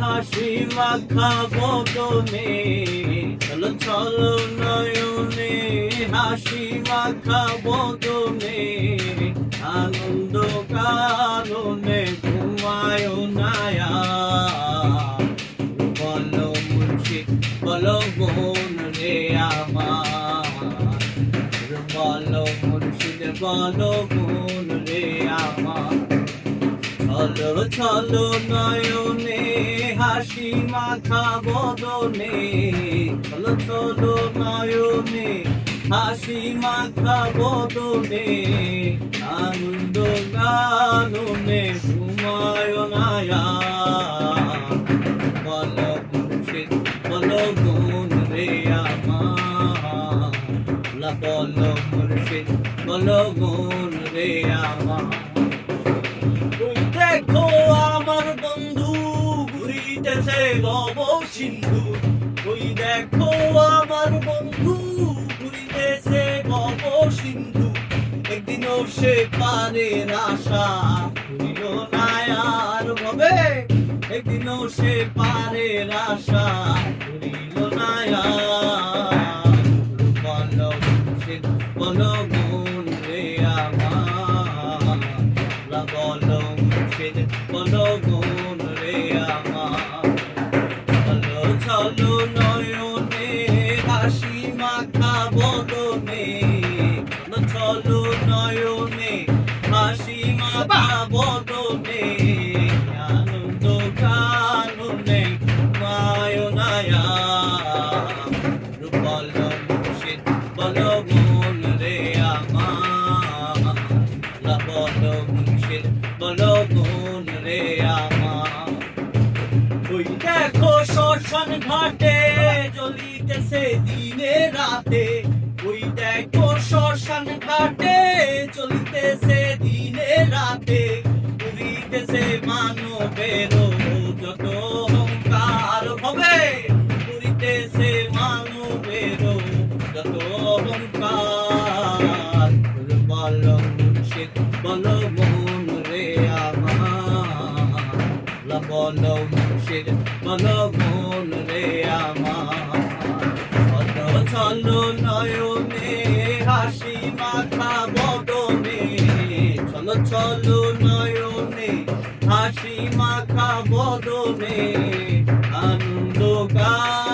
হাসি মাখা বদনে চলো চলো নয়নে হাসি মাখা বদনে আনন্দ কারণে ঘুমায় নায়া। বলো মুর্শিদ বলো বোন রে আমার, বলো মুর্শিদ বলো বোন রে আমার। ছলো ছলো নয়নে হাসি মাখা বদনে। ছলো ছলো নয়নে হাসি মাখা বদনে। আনন্দ গাননে ঘুমায় নায়া বল মুর্শিদ বল গুণ রে আমার। বল মুর্শিদ বল গুণ রে আমার। সিন্ধু তুই দেখো আমার বন্ধু ঘুরিতেছে গব সিন্ধু। একদিনও সে পারের আশা ঘুরিল না আর হবে। একদিনও সে পারের আশা ঘুরিল না বল বল গুণ রে আমার। বলো মুর্শিদ গুণ নয়নে হাসি মাখা বদনে। চলো নয়নে, হাসি মাখা বদনে। আনন্দ কাননে মায়নায়া। বলো মুর্শিদ, বলো গুণ রে আমার। বলো মুর্শিদ, বলো গুণ রে আমার। দেখো শ্মশান ঘাটে জ্বলিতেছে দিনে রাতে। ওই দেখো শ্মশান ঘাটে চলিতেছে দিনে রাতে। উড়িতেছে মানবের যত অহংকার হবে, উড়িতেছে বল মুর্শিদ বল মন রে আমার। কত চলো নয়নে হাসি মাথা বদনে। চলো চলো নয়নে হাসি মাথা বদনে। আনন্দ কারণে